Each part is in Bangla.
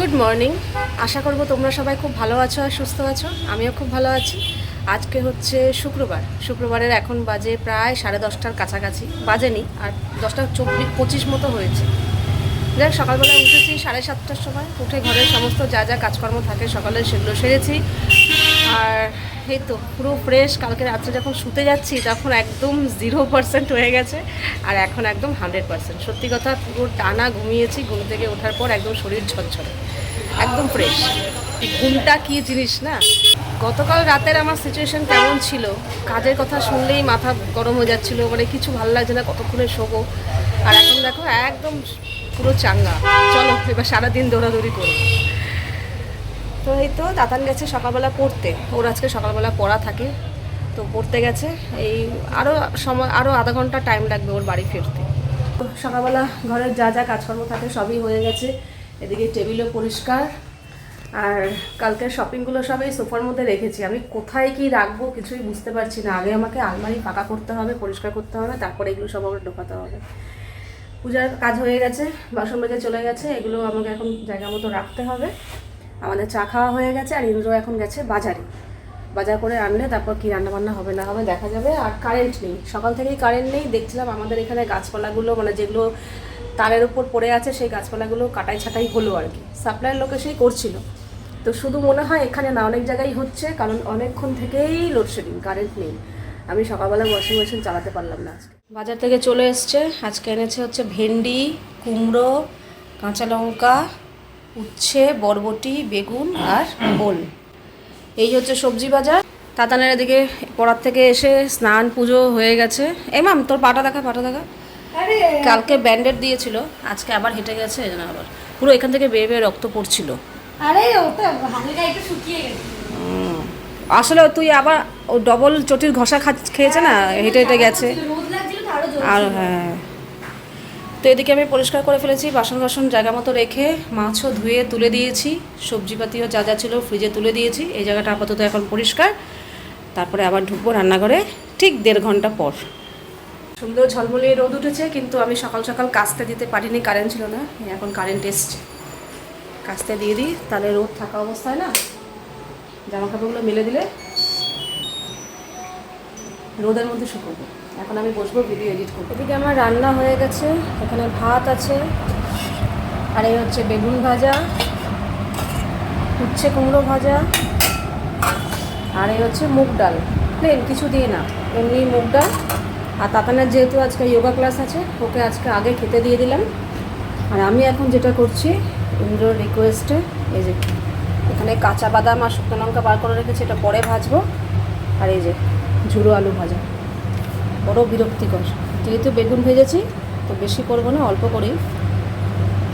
Good morning. আশা করব তোমরা সবাই খুব ভালো আছো আর সুস্থ আছো। আমিও খুব ভালো আছি। আজকে হচ্ছে শুক্রবার। শুক্রবারের এখন বাজে প্রায় সাড়ে দশটার কাছাকাছি। বাজেনি, আর দশটা চব্বিশ, পঁচিশ মতো হয়েছে। যাক, সকালবেলা উঠেছি সাড়ে সাতটার সময়। উঠে ঘরের সমস্ত যা যা কাজকর্ম থাকে সকালে সেগুলো সেরেছি। আর এই তো, পুরো ফ্রেশ কালকে রাত্রে যখন শুতে যাচ্ছি, তখন একদম জিরো পার্সেন্ট হয়ে গেছে। আর এখন একদম হান্ড্রেড পার্সেন্ট সত্যি কথা, পুরো টানা ঘুমিয়েছি। ঘুম থেকে ওঠার পর একদম শরীর ঝরঝরে। একদম ফ্রেশ ঘুমটা কি জিনিস না? গতকাল রাতের আমার সিচুয়েশন কেমন ছিল? কাজের কথা শুনলেই মাথা গরম হয়ে যাচ্ছিল মানে কিছু ভালো লাগছে না কতক্ষণে শোবো। আর এখন দেখো, একদম পুরো চাঙ্গা। চলো, এবার সারাদিন দৌড়াদৌড়ি করব তো এই তো দাতান গেছে সকালবেলা পড়তে। ওর আজকে সকালবেলা পড়া থাকে। তো পড়তে গেছে। এই আরও সময় আরও আধা ঘণ্টা টাইম লাগবে ওর বাড়ি ফিরতে। তো সকালবেলা ঘরের যা যা কাজকর্ম থাকে সবই হয়ে গেছে। এদিকে টেবিলও পরিষ্কার, আর কালকে শপিংগুলো সব এই সোফার মধ্যে রেখেছি। আমি কোথায় কি রাখব কিছুই বুঝতে পারছি না। আগে আমাকে আলমারি পাকা করতে হবে, পরিষ্কার করতে হবে, তারপরে এগুলো সব আমার ঢোকাতে হবে। পূজার কাজ হয়ে গেছে, বাসন মেজে চলে গেছে, এগুলো আমাকে এখন জায়গা মতো রাখতে হবে। আমাদের চা খাওয়া হয়ে গেছে, আর ইন্দ্র এখন গেছে বাজারে। বাজার করে আনলে তারপর কি রান্না বান্না হবে না হবে দেখা যাবে। আর কারেন্ট নেই, সকাল থেকেই কারেন্ট নেই। দেখছিলাম আমাদের এখানে গাছপালাগুলো মানে যেগুলো তারের উপর পড়ে আছে সেই গাছপালাগুলো কাটাই ছাটাই হলো আর কি। সাপ্লাইয়ের লোকে সেই করছিল। তো শুধু মনে হয় এখানে না অনেক জায়গায় হচ্ছে, কারণ অনেকক্ষণ থেকেই লোডশেডিং কারেন্ট নেই। আমি সকালবেলা ওয়াশিং মেশিন চালাতে পারলাম না আজকে। বাজার থেকে চলে এসছে। আজকে এনেছে হচ্ছে ভেন্ডি, কুমড়ো, কাঁচা লঙ্কা, উচ্ছে, বরবটি, বেগুন আর ওল। এই হচ্ছে সবজি বাজার। তাতানের এদিকে পড়ার থেকে এসে স্নান, পুজো হয়ে গেছে। এ মাম, তোর পাটা দেখা পাটা দেখা। কালকে ব্যান্ডেড দিয়েছিল আজকে আবার হেঁটে গেছে এই জন্য আবার। পুরো এখান থেকে বেয়ে বেয়ে রক্ত পড়ছিল। আরে ওটা হালকা একটু শুকিয়ে গেছে। আসলে তুই আবার ও ডবল চটির ঘষা খা- খেয়েছে না? হেঁটে হেঁটে গেছে। রোদ লাগছিল তো আরও জোর আর হ্যাঁ। তো এদিকে আমি পরিষ্কার করে ফেলেছি বাসন বাসন জায়গা মতো রেখে মাছও ধুয়ে তুলে দিয়েছি সবজিপাতিও যা যা ছিল ফ্রিজে তুলে দিয়েছি এই জায়গাটা আপাতত এখন পরিষ্কার। তারপরে আবার ঢুকবো রান্নাঘরে ঠিক দেড় ঘণ্টা পর। সুন্দর ঝলমলিয়ে রোদ উঠেছে, কিন্তু আমি সকাল সকাল কাস্তে দিতে পারিনি কারেন্ট ছিল না। এখন কারেন্ট এসছে। কাস্তে দিয়ে দিই, তাহলে রোদ থাকা অবস্থায় না? জামা কাপড়গুলো মেলে দিলে রোদের মধ্যে শুকোবো। এখন আমি বসবো ভিডিও এডিট করব। এদিকে আমার রান্না হয়ে গেছে, এখানে ভাত আছে, আর এই হচ্ছে বেগুন ভাজা, উচ্ছে কুমড়ো ভাজা, আর এই হচ্ছে মুগ ডাল। প্লেন, কিছু দিয়ে না, এমনি মুগ ডাল আর তাতানের যেহেতু আজকে যোগা ক্লাস আছে, ওকে আজকে আগে খেতে দিয়ে দিলাম। আর আমি এখন যেটা করছি ইন্দ্রর রিকোয়েস্টে এই যে এখানে কাঁচা বাদাম আর শুকনো লঙ্কা বার করে রেখেছি, এটা পরে ভাজবো। আর এই যে ঝুড়ো আলু ভাজা, বড় বিরক্তিকর। যেহেতু বেগুন ভেজেছি, তো বেশি করব না, অল্প করেই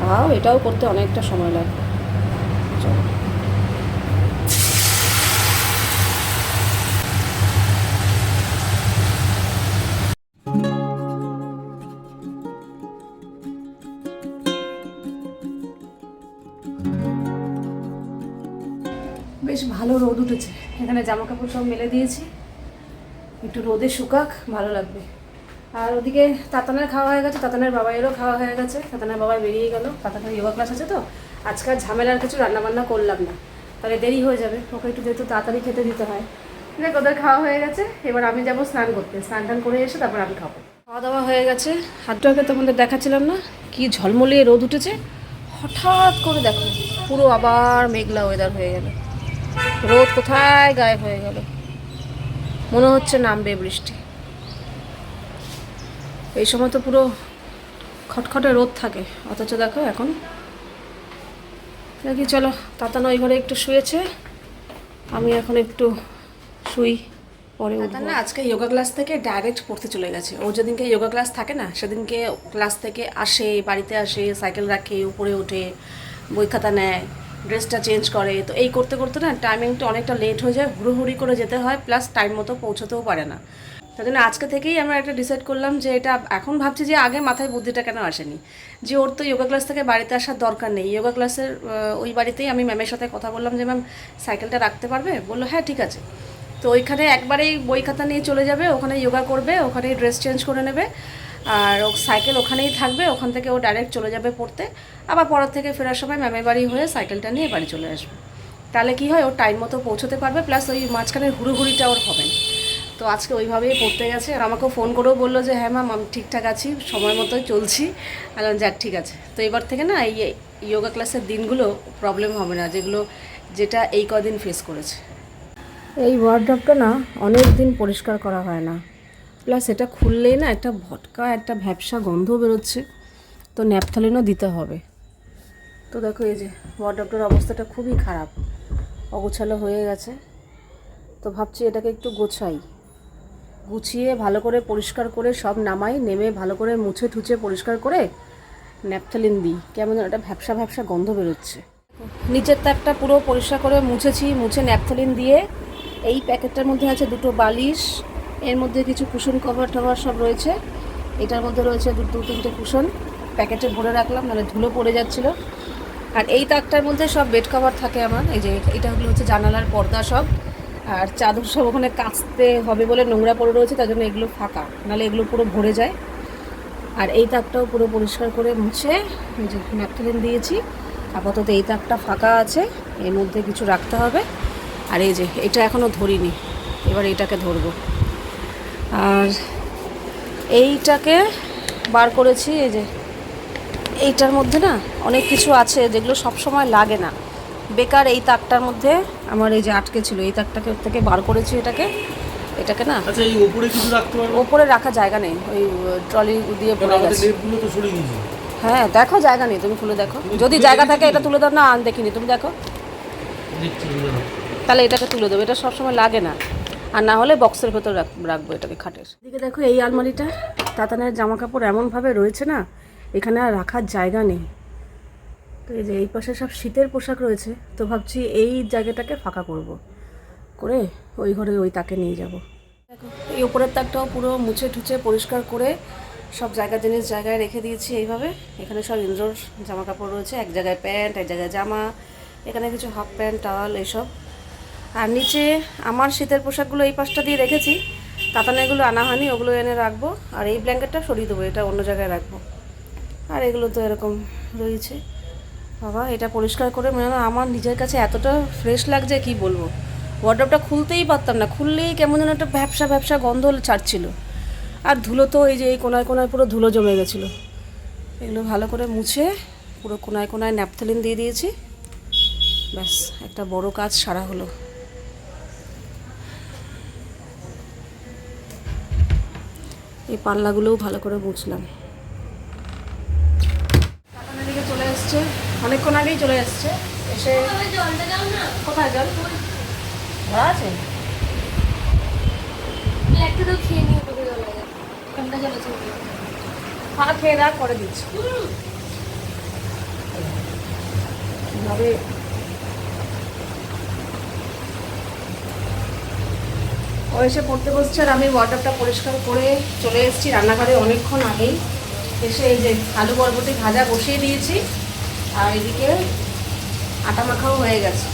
তাও এটাও করতে অনেকটা সময় লাগবে। চলো। জামা কাপড় সব মেলে দিয়েছি। একটু রোদে শুকাক, ভালো লাগবে। আর ওদিকে তাতানের খাওয়া হয়ে গেছে, তাতানের বাবাইয়েরও খাওয়া হয়ে গেছে। তাতানের বাবাই বেরিয়ে গেল তাতানের যোগা ক্লাস আছে তো। আজকে আর ঝামেলার কিছু রান্না বান্না করলাম না। তাহলে দেরি হয়ে যাবে, ওকে একটু যেহেতু তাড়াতাড়ি খেতে দিতে হয়। দেখ, ওদের খাওয়া হয়ে গেছে, এবার আমি যাব স্নান করতে। স্নান টান করে এসে তারপর আমি খাব। খাওয়া দাওয়া হয়ে গেছে। হাতটাকে তোমাদের দেখাচ্ছিলাম না, কি ঝলমলিয়ে রোদ উঠেছে। হঠাৎ করে দেখো, পুরো আবার মেঘলা ওয়েদার হয়ে গেল। রোদ কোথায় গায়েব হয়ে গেল। মনে হচ্ছে নামবে বৃষ্টি। এই সময় তো পুরো খটখটে রোদ থাকে। অথচ দেখো এখন দেখি চলো, তাতানো ওই ঘরে একটু শুয়েছে। আমি এখন একটু শুই, পরে না আজকে যোগা ক্লাস থেকে ডাইরেক্ট পড়তে চলে গেছে। ও যেদিনকে যোগা ক্লাস থাকে না, সেদিনকে ক্লাস থেকে আসে, বাড়িতে আসে সাইকেল রাখে, উপরে ওঠে, বই খাতা নেয়। ড্রেসটা চেঞ্জ করে। তো এই করতে করতে না টাইমিংটা অনেকটা লেট হয়ে যায়, হুড়োহুড়ি করে যেতে হয় প্লাস টাইম মতো পৌঁছতেও পারে না। তাই জন্য আজকে থেকেই আমরা একটা ডিসাইড করলাম যে এটা, এখন ভাবছি যে আগে মাথায় বুদ্ধিটা কেন আসেনি? যে ওর তো যোগা ক্লাস থেকে বাড়িতে আসার দরকার নেই। যোগা ক্লাসের ওই বাড়িতেই আমি ম্যামের সাথে কথা বললাম যে ম্যাম সাইকেলটা রাখতে পারবে? বলল হ্যাঁ ঠিক আছে। তো ওইখানে একবারেই বই খাতা নিয়ে চলে যাবে, ওখানে যোগা করবে, ওখানেই ড্রেস চেঞ্জ করে নেবে। আর ও সাইকেল ওখানেই থাকবে, ওখান থেকে ও ডাইরেক্ট চলে যাবে পড়তে। আবার পড়ার থেকে ফেরার সময় ম্যামের বাড়ি হয়ে সাইকেলটা নিয়ে বাড়ি চলে আসবে। তাহলে কি হয়, ও টাইম মতো পৌঁছতে পারবে প্লাস ওই মাঝখানের হুড়োহুড়িটা ওর হবে না। তো আজকে ওইভাবেই পড়তে গেছে, আর আমাকেও ফোন করেও বলল যে হ্যাঁ ম্যাম আমি ঠিকঠাক আছি, সময় মতোই চলছি। বললাম, যাক, ঠিক আছে। তো এবার থেকে না, এই যোগা ক্লাসের দিনগুলো প্রবলেম হবে না, যেগুলো, যেটা এই কদিন ফেস করেছে। এই ওয়ার্ড্রপটা না অনেক দিন পরিষ্কার করা হয় না। প্লাস এটা খুললেই না একটা ভটকা, একটা ভ্যাবসা গন্ধ বেরোচ্ছে। তো ন্যাপথালিনও দিতে হবে। তো দেখো এই যে ওয়ার্ড্রপটার অবস্থাটা খুবই খারাপ, অগোছালো হয়ে গেছে। তো ভাবছি এটাকে একটু গোছাই। গুছিয়ে ভালো করে পরিষ্কার করে সব নামাই, নেমে ভালো করে মুছে ঠুচে পরিষ্কার করে ন্যাপথালিন দিই। কেমন একটা ভ্যাবসা ভ্যাবসা গন্ধ বেরোচ্ছে। নিচের তাকটা পুরো পরিষ্কার করে মুছেছি, মুছে ন্যাপথালিন দিয়ে এই প্যাকেটটার মধ্যে আছে দুটো বালিশ এর মধ্যে কিছু কুশন কভার টভার সব রয়েছে। এটার মধ্যে রয়েছে দু তিনটে কুশন। প্যাকেটে ভরে রাখলাম, নাহলে ধুলো পড়ে যাচ্ছিল। আর এই তাকটার মধ্যে সব বেড কভার থাকে আমার। এই যে এটা হলো হচ্ছে জানালার পর্দা সব। আর চাদর সব ওখানে কাচতে হবে বলে নোংরা পড়ে রয়েছে, তার জন্য এগুলো ফাঁকা। নাহলে এগুলো পুরো ভরে যায়। আর এই তাকটাও পুরো পরিষ্কার করে মুছে যে দিয়েছি। আপাতত এই তাকটা ফাঁকা আছে, এর মধ্যে কিছু রাখতে হবে। আর এই যে এটা এখনও ধরিনি, এবার এটাকে ধরবো। আর এইটাকে বার করেছি এই যে এইটার মধ্যে না অনেক কিছু আছে যেগুলো সব সময় লাগে না। বেকার এই তাকটার মধ্যে আমার এই যে আটকে ছিল এই তাকটাকে ওর থেকে বার করেছি এটাকে। এটাকে না আচ্ছা এই ওপরে কিছু রাখতে পারব? ওপরে রাখা জায়গা নেই ওই ট্রলি দিয়ে পড়ে গেছে। তো সরিয়ে দিয়েছি। হ্যাঁ দেখো জায়গা নেই তুমি খুলে দেখো। যদি জায়গা থাকে এটা তুলে দাও না আন দেখিনি তুমি দেখো। তাহলে এটাকে তুলে দেবো এটা সবসময় লাগে না। আর না হলে বক্সের ভেতর রাখ- রাখব এটাকে খাটের। দিকে দেখো এই আলমারিটা, তাতানের জামা কাপড় এমনভাবে রয়েছে না, এখানে আর রাখার জায়গা নেই। তো এই যে এই পাশে সব শীতের পোশাক রয়েছে, তো ভাবছি এই জায়গাটাকে ফাঁকা করব। করে ওই ঘরে ওই তাকে নিয়ে যাব। দেখো, এই উপরের তাকটাও পুরো মুছে টুছে পরিষ্কার করে সব জায়গা জিনিস জায়গায় রেখে দিয়েছি এইভাবে। এখানে সব ইন্দ্রর জামা কাপড় রয়েছে, এক জায়গায় প্যান্ট, এক জায়গায় জামা, এখানে কিছু হাফ প্যান্ট, টাওয়াল, এইসব। আর নিচে আমার শীতের পোশাকগুলো এই পাশটা দিয়ে রেখেছি। কাতানাগুলো আনা হয়নি, ওগুলো এনে রাখব। আর এই ব্ল্যাঙ্কেটটা সরিয়ে দেবো, এটা অন্য জায়গায় রাখব। আর এগুলো তো এরকম রয়েছে। বাবা, এটা পরিষ্কার করে, মনে হয় আমার নিজের কাছে এতটা ফ্রেশ লাগছে, কি বলব? ওয়ার্ড্রপটা খুলতেই পারতাম না, খুললেই কেমন যেন একটা ব্যবসা ব্যবসা গন্ধ ছাড়ছিল। আর ধুলো তো এই যে এই কোনায় কোনায় পুরো ধুলো জমে গেছিল। এগুলো ভালো করে মুছে, পুরো কোনায় কোনায় ন্যাপথলিন দিয়ে দিয়েছি। ব্যাস, একটা বড় কাজ সারা হলো। এই পাল্লাগুলোও ভালো করে বুঝলাম দিকে চলে এসছে অনেকক্ষণ আগেই চলে এসছে এসে কোথায় জল? ভরা আছে? খেয়ে রাখ করে দিচ্ছি। ও এসে পড়তে বসছে আর আমি ওয়াটারটা পরিষ্কার করে চলে এসেছি রান্নাঘরে অনেকক্ষণ আগেই। এসে এই যে আলু বরবটি ভাজা বসিয়ে দিয়েছি আর এদিকে আটা মাখাও হয়ে গেছে।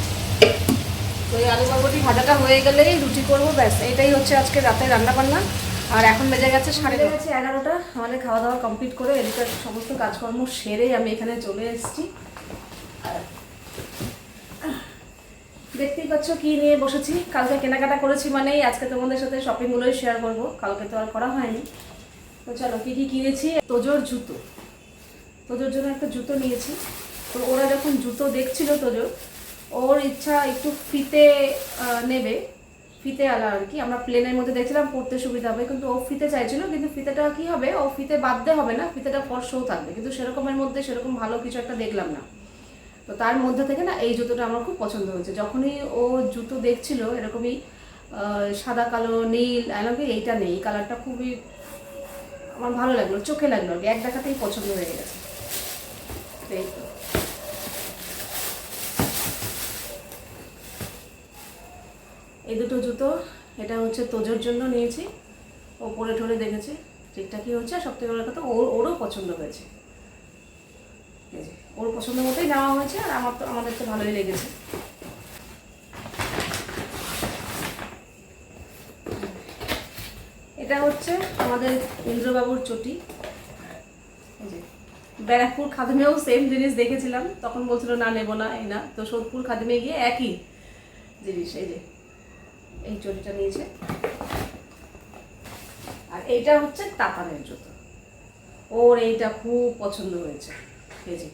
তো এই আলু বরবটি ভাজাটা হয়ে গেলেই রুটি করব, ব্যাস। এটাই হচ্ছে আজকে রাতে রান্না বান্না আর এখন বেজে গেছে সাড়ে গেছে এগারোটা। আমাদের খাওয়া দাওয়া কমপ্লিট করে এদিকে সমস্ত কাজকর্ম সেরে আমি এখানে চলে এসেছি। দেখতেই পাচ্ছ কি নিয়ে বসেছি। কালকে কেনাকাটা করেছি মানেই আজকে তোমাদের সাথে শপিংগুলোই শেয়ার করব। কালকে তো আর করা হয়নি। তো চলো, কি কি কিনেছি? তোজোর জুতো। তোজোর জন্য একটা জুতো নিয়েছি। তো ওরা যখন জুতো দেখছিল তোজোর, ওর ইচ্ছা একটু ফিতে নেবে। ফিতে আলা আর কি। আমরা প্লেনের মধ্যে দেখছিলাম পড়তে সুবিধা হবে। কিন্তু ও ফিতে চাইছিল, কিন্তু ফিতেটা কি হবে? ও ফিতে বাঁধতে হবে না, ফিতেটা ফর্সও থাকবে। কিন্তু সেরকমের মধ্যে সেরকম ভালো কিছু একটা দেখলাম না। তো তার মধ্যে থেকে না এই জুতোটা আমার খুব পছন্দ হয়েছে। যখনই ও জুতো দেখছিল, এরকমই সাদা, কালো, নীল এলাকে এইটা নেই কালারটা খুবই আমার ভালো লাগল, চোখে লাগল আর এক দেখাতেই পছন্দ হয়ে গেছে। এই তো। এই দুটো জুতো, এটা হচ্ছে তোজোর জন্য নিয়েছি ও পরে ঠরে দেখেছে, ঠিকঠাকই হচ্ছে, আর সব থেকে বড় কথা ওর ওরও পছন্দ হয়েছে। ওর পছন্দ মতোই নেওয়া হয়েছে আর আমার তো আমাদের তো ভালোই লেগেছে। এটা হচ্ছে আমাদের ইন্দ্রবাবুর চটি। ব্যারাকপুর খাদিমেও সেম জিনিস দেখেছিলাম। তখন বলছিল, না, নেব না, এই না। তো সোদপুর খাদিমে গিয়ে একই জিনিস, এই যে, এই চটিটা নিয়েছে। আর এইটা হচ্ছে তাতানের জুতো। ওর এইটা খুব পছন্দ হয়েছে। এই যে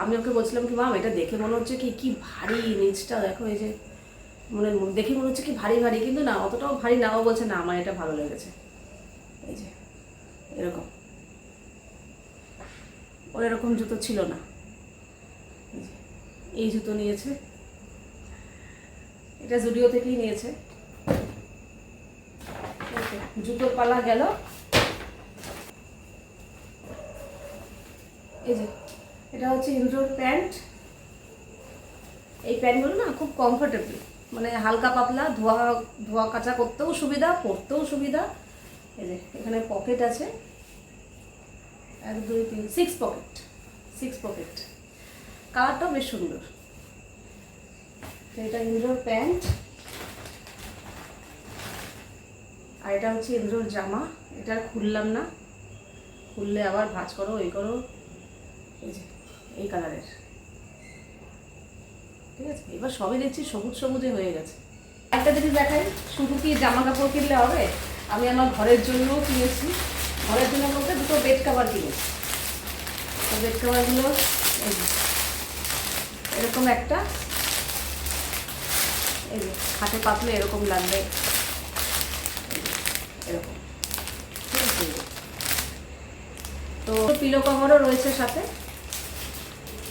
আমি ওকে বলছিলাম কি, মাম, এটা দেখে মনে হচ্ছে কি কি ভারী নিচটা, দেখো এই যে। মনে, দেখে মনে হচ্ছে কি ভারী ভারী, কিন্তু না, অতটাও ভারী নাও বলছে, না, আমার এটা ভালো লেগেছে। এই যে, এরকম। ওর এরকম জুতো ছিল না। এই জুতো নিয়েছে। এটা জুডিও থেকেই নিয়েছে। জুতোর পালা গেল। এই যে এটা হচ্ছে ইনডোর প্যান্ট। এই প্যান্টগুলো না খুব কমফোর্টেবল মানে হালকা পাতলা, ধোয়া ধোয়া কাচা করতেও সুবিধা, পরতেও সুবিধা। এই যে, এখানে পকেট আছে। এক, দুই, তিন সিক্স পকেট সিক্স পকেট কালারটাও বেশ সুন্দর। এটা ইন্দ্রোর প্যান্ট। আর এটা হচ্ছে ইন্দ্রোর জামা। এটা খুললাম না। খুললে আবার ভাঁজ করো, এই করো। এই যে এই কালারের। ঠিক আছে? এবার সবই দেখছি সবুজ সবুজে হয়ে গেছে। একটা জিনিস দেখাই, শুধু কি জামা কাপড় কিনলে হবে? আমি আমার ঘরের জন্যও কিনেছি। ঘরের জন্য বলতে দুটো বেড কাভার কিনেছি। তো বেড কাভারগুলো এরকম একটা, এই হাতে পাতলে এরকম লাগবে। এরকম। ঠিক আছে তো পিলো কভারও রয়েছে সাথে।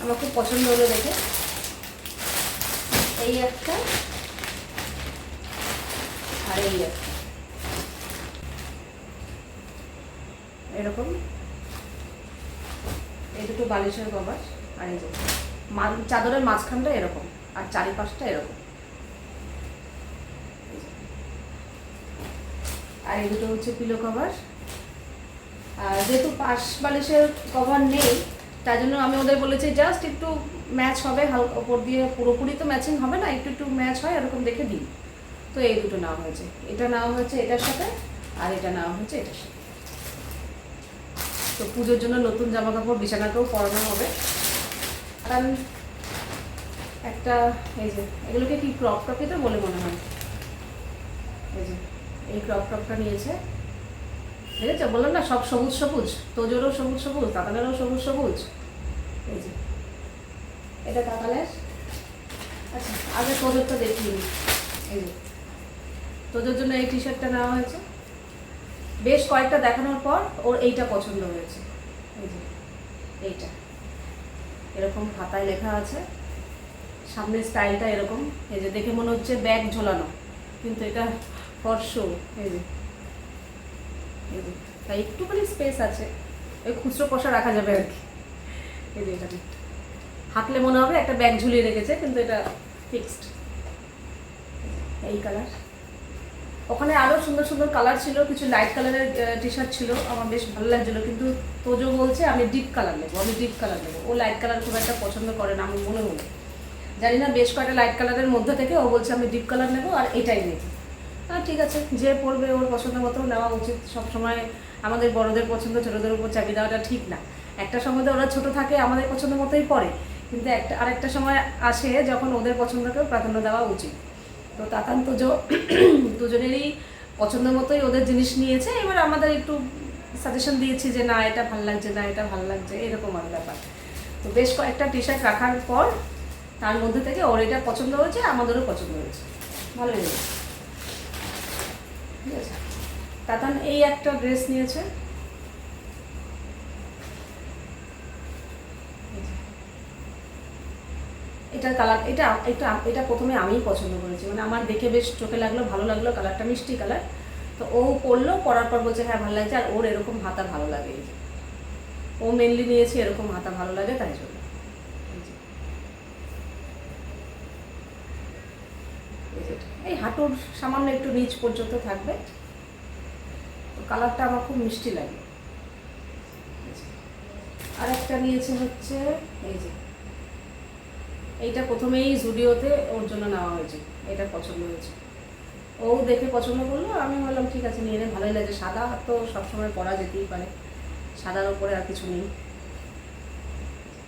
আমার খুব পছন্দ হলো দেখে। এই একটা আর এই একটা। এরকম। এই দুটো বালিশের কভার আর এই চাদরের মাঝখানটা এরকম আর চারিপাশটা এরকম। আর এই দুটো হচ্ছে পিলো কভার আর যেহেতু পাশ বালিশের কভার নেই তাই জন্য আমি ওদের বলেছি, জাস্ট একটু ম্যাচ হবে হালকা ওপর দিয়ে পুরোপুরি তো ম্যাচিং হবে না, একটু একটু ম্যাচ হয়, এরকম দেখে দিই তো এই দুটো নেওয়া হয়েছে। এটা নেওয়া হয়েছে এটার সাথে, আর এটা নেওয়া হয়েছে এটার সাথে। তো পুজোর জন্য নতুন জামা কাপড় বিছানাকেও পরানো হবে। কারণ একটা, এই যে, এগুলোকে কি ক্রপ টপই তো বলে মনে হয়। এই যে, এই ক্রপ টপটা নিয়েছে। দেখেছ বললাম না, সব সবুজ সবুজ, তোজোরও সবুজ সবুজ কাকালেরও সবুজ সবুজ। এটা কাকালের আচ্ছা আগে তোজোরটা দেখিয়ে নিই এই যে, তোজোর জন্য এই টি শার্টটা নেওয়া হয়েছে। বেশ কয়েকটা দেখানোর পর ওর এইটা পছন্দ হয়েছে। এই এইটা। এরকম খাতায় লেখা আছে। সামনের স্টাইলটা এরকম। এই যে, দেখে মনে হচ্ছে ব্যাগ ঝোলানো। কিন্তু এটা ফর শো এই যে তাই একটুখানি স্পেস আছে। ওই খুচরো পয়সা রাখা যাবে আর কি। এই যে এখানে হাঁটলে মনে হবে একটা ব্যাগ ঝুলিয়ে রেখেছে, কিন্তু এটা ফিক্সড এই কালার ওখানে আরও সুন্দর সুন্দর কালার ছিল, কিছু লাইট কালারের টি শার্ট ছিল। আমার বেশ ভালো লাগছিল, কিন্তু তোজো বলছে আমি ডিপ কালার নেব, আমি ডিপ কালার নেব। ও লাইট কালার খুব একটা পছন্দ করে না আমি মনে মনে জানি না, বেশ কয়েকটা লাইট কালারের মধ্যে থেকে ও বলছে আমি ডিপ কালার নেব আর এটাই নেব। ঠিক আছে। যে পড়বে ওর পছন্দ মতো নেওয়া উচিত। সবসময় আমাদের বড়দের পছন্দ, ছোটদের উপর চাপিয়ে দেওয়াটা ঠিক না। একটা সময় তো ওরা ছোট থাকে, আমাদের পছন্দ মতোই পড়ে। কিন্তু একটা, আরেকটা সময় আসে যখন ওদের পছন্দকেও প্রাধান্য দেওয়া উচিত। তো তাতান তুজো, দুজনেরই পছন্দ মতোই ওদের জিনিস নিয়েছে। এবার আমাদের একটু সাজেশন দিয়েছি যে, না, এটা ভালো লাগছে না, এটা ভালো লাগছে। এরকম আর ব্যাপার। তো বেশ কয়েকটা টি শার্ট রাখার পর তার মধ্যে থেকে ওর এটা পছন্দ হয়েছে, আমাদেরও পছন্দ হয়েছে। ভালো লেগেছে। ঠিক আছে? তাতান এই একটা ড্রেস নিয়েছে। এটার কালার, এটা এটা এটা প্রথমে আমিই পছন্দ করেছি। মানে আমার দেখে বেশ চোখে লাগল, ভালো লাগল, কালারটা মিষ্টি কালার। তো ও পরলো, পরার পর বলছে হ্যাঁ ভালো লাগছে। আর ওর এরকম হাতা ভালো লাগে। ও মেনলি নিয়েছে এরকম হাতা ভালো লাগে, তাই জন্য এই যে। এই হাঁটুর সামান্য একটু নিচ পর্যন্ত থাকবে। কালারটা আমার খুব মিষ্টি লাগে। আর একটা নিয়েছে হচ্ছে, এই যে। এইটা প্রথমেই জুডিওতে ওর জন্য নেওয়া হয়েছে। এটা পছন্দ হয়েছে। ও দেখে পছন্দ করল, আমি বললাম, ঠিক আছে, নিয়ে নে, ভালোই লাগছে সাদা তো সবসময় পরা যেতেই পারে। সাদার ওপরে আর কিছু নেই।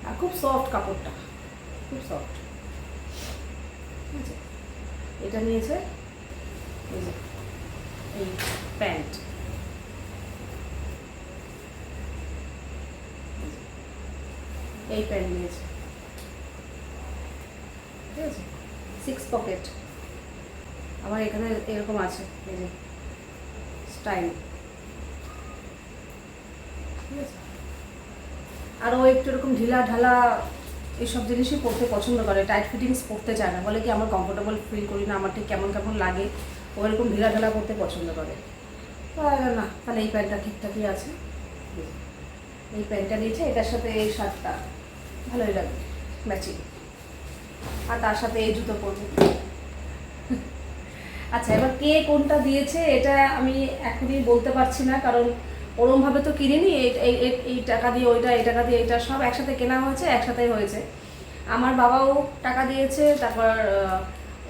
আর খুব সফট কাপড়টা। খুব সফট ঠিক আছে? এটা নিয়েছে? এই প্যান্ট। এই প্যান্ট নিয়েছে। ঠিক আছে? সিক্স পকেট আমার এখানে এরকম আছে, এই যে স্টাইল ঠিক আছে? আর ও একটু এরকম ঢিলা ঢালা এইসব জিনিসই পরতে পছন্দ করে। টাইট ফিটিংস পরতে চায় না। বলে কি, আমার কমফোর্টেবল ফিল করি না, আমার ঠিক কেমন কেমন লাগে? ও এরকম ঢিলা ঢালা পরতে পছন্দ করে। না, তাহলে এই প্যান্টটা ঠিকঠাকই আছে। এই প্যান্টটা নিয়েছে, এটার সাথে এই শার্টটা। ভালোই লাগবে ম্যাচিং আর তার সাথে এই জুতো পরবো আচ্ছা এবার কে কোনটা দিয়েছে, এটা আমি এখনই বলতে পারছি না, কারণ ওরমভাবে তো কিনিনি, এই- এই টাকা দিয়ে, ওইটা, এই টাকা দিয়ে, এইটা সব একসাথে কেনা হয়েছে, একসাথেই হয়েছে। আমার বাবাও টাকা দিয়েছে, তারপর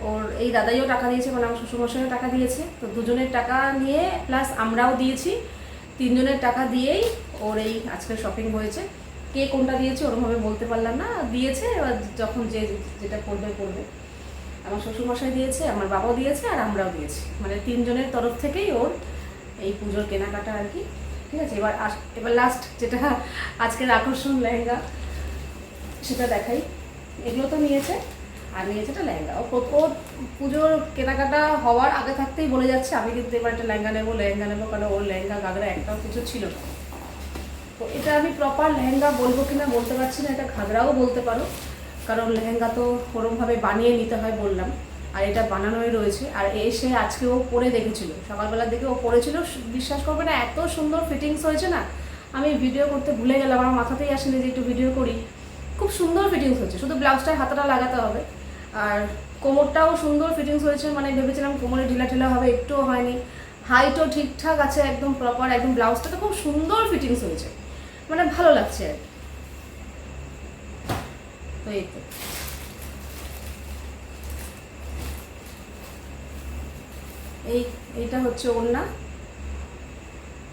ওর এই দাদাইও টাকা দিয়েছে মানে আমার শ্বশুরমশাইও টাকা দিয়েছে। তো দুজনের টাকা নিয়ে প্লাস আমরাও দিয়েছি, তিনজনের টাকা দিয়েই ওর এই আজকে শপিং হয়েছে। কে কোনটা দিয়েছে ওরমভাবে বলতে পারলাম না, দিয়েছে, এবার যখন যে যেটা করবে করবে। আমার শ্বশুরমশাই দিয়েছে, আমার বাবাও দিয়েছে, আর আমরাও দিয়েছি। মানে তিনজনের তরফ থেকেই ওর এই পুজোর কেনাকাটা আর কি। ঠিক আছে? এবার আস- এবার লাস্ট যেটা আজকের আকর্ষণ লেহেঙ্গা, সেটা দেখাই। এগুলো তো নিয়েছে, আর নিয়েছে একটা লেহেঙ্গা। ও প্রত- পুজোর কেনাকাটা হওয়ার আগে থাকতেই বলে যাচ্ছে, আমি কিন্তু এবার একটা লেহেঙ্গা নেব লেহেঙ্গা নেব, কারণ ওর লেহেঙ্গা গাগরা একটাও কিছু ছিল না। তো এটা আমি প্রপার লেহেঙ্গা বলব কিনা বলতে পারছি না, এটা ঘাগরাও বলতে পারো। কারণ লেহেঙ্গা তো ওরমভাবে বানিয়ে নিতে হয় বললাম। আর এটা বানানোই রয়েছে। আর এসে আজকে ও পরে দেখেছিল। সকালবেলার দিকে ও পরেছিল। বিশ্বাস করবে না, এত সুন্দর ফিটিংস হয়েছে না। আমি ভিডিও করতে ভুলে গেলাম, আমার মাথাতেই আসেনি যে একটু ভিডিও করি। খুব সুন্দর ফিটিংস হচ্ছে। শুধু ব্লাউজটায় হাতাটা লাগাতে হবে। আর কোমরটাও সুন্দর ফিটিংস হয়েছে। মানে ভেবেছিলাম কোমরে ঢিলা ঢিলা হবে, একটুও হয়নি। হাইটও ঠিকঠাক আছে, একদম প্রপার একদম ব্লাউজটা তো খুব সুন্দর ফিটিংস হয়েছে। মানে ভালো লাগছে আর কি। তো এই তো। এই এইটা হচ্ছে ওড়না।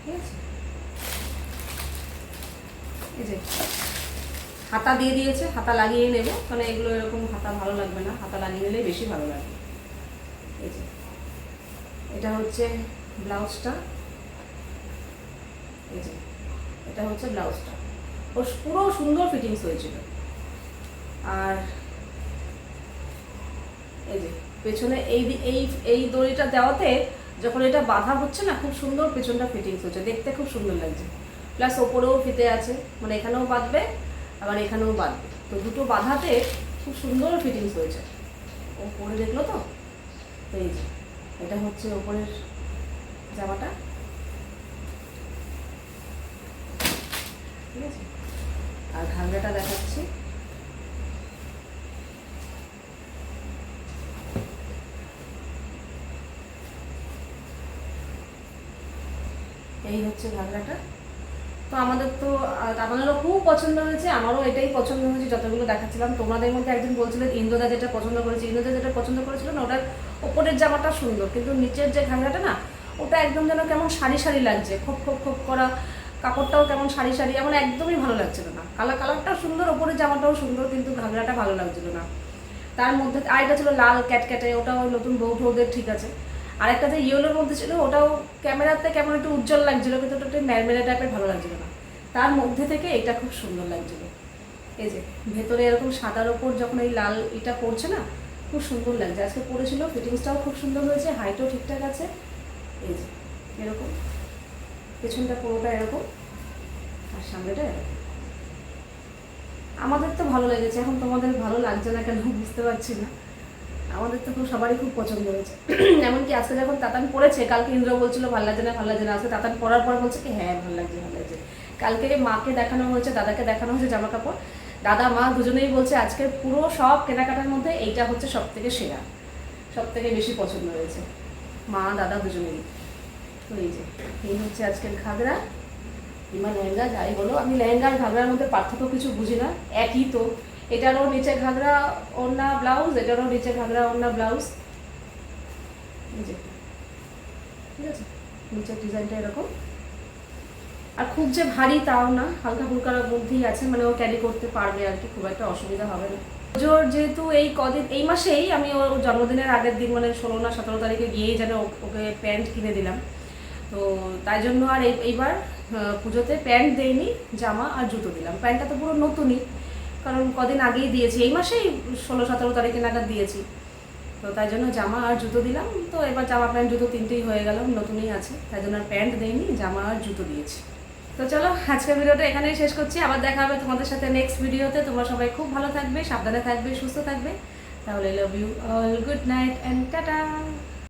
ঠিক আছে? এই যে, হাতা দিয়ে দিয়েছে, হাতা লাগিয়ে নেব। কারণ এগুলো এরকম হাতা ভালো লাগবে না, হাতা লাগিয়ে নিলে বেশি ভালো লাগবে। এই যে, এটা হচ্ছে ব্লাউজটা। এই যে, এটা হচ্ছে ব্লাউজটা। ও পুরো সুন্দর ফিটিংস হয়েছিল। আর এই যে পেছনে এই এই এই দড়িটা দেওয়াতে যখন এটা বাঁধা হচ্ছে না, খুব সুন্দর পেছনটা ফিটিংস হচ্ছে। দেখতে খুব সুন্দর লাগছে। প্লাস ওপরেও ফিতে আছে। মানে এখানেও বাঁধবে, আবার এখানেও বাঁধবে। তো দুটো বাঁধাতে খুব সুন্দর ফিটিংস হয়েছে। ও পরে দেখল তো? তো এই যে, এটা হচ্ছে ওপরের জামাটা। ঠিক আছে? আর ঘাগরাটা দেখাচ্ছি। এই হচ্ছে ঘাগরাটা তো আমাদের তো আপনাদেরও খুব পছন্দ হয়েছে, আমারও এটাই পছন্দ হয়েছে, যতগুলো দেখাচ্ছিলাম। তোমাদের মধ্যে একজন বলছিলেন ইন্দ্রদা যেটা পছন্দ করেছে, ইন্দ্রদা যেটা পছন্দ করেছিল না, ওটার ওপরের জামাটা সুন্দর, কিন্তু নিচের যে ঘাগরাটা না, ওটা একদম যেন কেমন সারি সারি লাগছে, খোপ খোপ খোপ করা কাপড়টাও কেমন সারি সারি এমন একদমই ভালো লাগছিল না। কালার, কালারটাও সুন্দর, ওপরের জামাটাও সুন্দর, কিন্তু ঘাগরাটা ভালো লাগছিল না। তার মধ্যে আরেকটা ছিল লাল ক্যাটক্যাটে, ওটাও নতুন বউ ঠৌদের ঠিক আছে। আরেকটা যে ইয়েলোর মধ্যে ছিল, ওটাও ক্যামেরাতে কেমন একটু উজ্জ্বল লাগছিল, কিন্তু ওটা একটু ম্যারমেরা টাইপের ভালো লাগছিল না। তার মধ্যে থেকে এটা খুব সুন্দর লাগছিল। এই যে, ভেতরে এরকম সাদার ওপর যখন এই লাল এটা পড়ছে না, খুব সুন্দর লাগছে। আজকে পড়েছিল, ফিটিংসটাও খুব সুন্দর হয়েছে হাইটও ঠিকঠাক আছে। এই যে, এরকম। পেছনটা পুরোটা এরকম, আর সামনেটা এরকম। আমাদের তো ভালো লেগেছে, এখন তোমাদের ভালো লাগছে না কেন, বুঝতে পারছি না। আমাদের তো খুব সবারই খুব পছন্দ হয়েছে। এমনকি আজকে যখন তাতান পড়েছে, কালকে ইন্দ্র বলছিল, ভালো লাগছে না, ভালো লাগছে না। আজকে তাতান পরার পর বলছে কি হ্যাঁ ভালো লাগছে ভালো লাগছে। কালকে মাকে দেখানো হয়েছে, দাদাকে দেখানো হয়েছে জামা কাপড়। দাদা, মা দুজনেই বলছে, আজকে পুরো সব কেনাকাটার মধ্যে এইটা হচ্ছে সব থেকে সেরা সব থেকে বেশি পছন্দ হয়েছে। মা, দাদা দুজনেই। এই যে, এই হচ্ছে আজকের ঘাগরা। কিংবা লেহেঙ্গা, যাই বলো, আমি লেহেঙ্গা আর ঘাগরার মধ্যে পার্থক্য কিছু বুঝি না, একই তো। এটারও নিচে ঘাগরা ওড়না ব্লাউজ এটারও নিচে ঘাগরা ওড়না ব্লাউজ ঠিক আছে? নিচের ডিজাইনটা এরকম। আর খুব যে ভারী তাও না, হালকা ফুলকার মধ্যেই আছে মানে ও ক্যারি করতে পারবে আর কি, খুব একটা অসুবিধা হবে না। পুজোর যেহেতু এই কদিন, এই মাসেই আমি ওর জন্মদিনের আগের দিন মানে ষোলো না সতেরো তারিখে গিয়েই যেন ওকে প্যান্ট কিনে দিলাম। তো তাই জন্য আর এই, এইবার পুজোতে প্যান্ট দেইনি, জামা আর জুতো দিলাম। প্যান্টটা তো পুরো নতুনই। কারণ কদিন আগেই দিয়েছি। এই মাসেই ষোলো, সতেরো তারিখে নাগাদ দিয়েছি। তো তাই জন্য জামা আর জুতো দিলাম। তো এবার জামা প্যান্ট, জুতো তিনটেই হয়ে গেল, নতুনই আছে। তাই জন্য আর প্যান্ট দেইনি, জামা আর জুতো দিয়েছি। তো চলো, আজকের ভিডিওটা এখানেই শেষ করছি। আবার দেখা হবে তোমাদের সাথে নেক্সট ভিডিওতে। তোমরা সবাই খুব ভালো থাকবে, সাবধানে থাকবে, সুস্থ থাকবে। তাহলে love you all good night and tata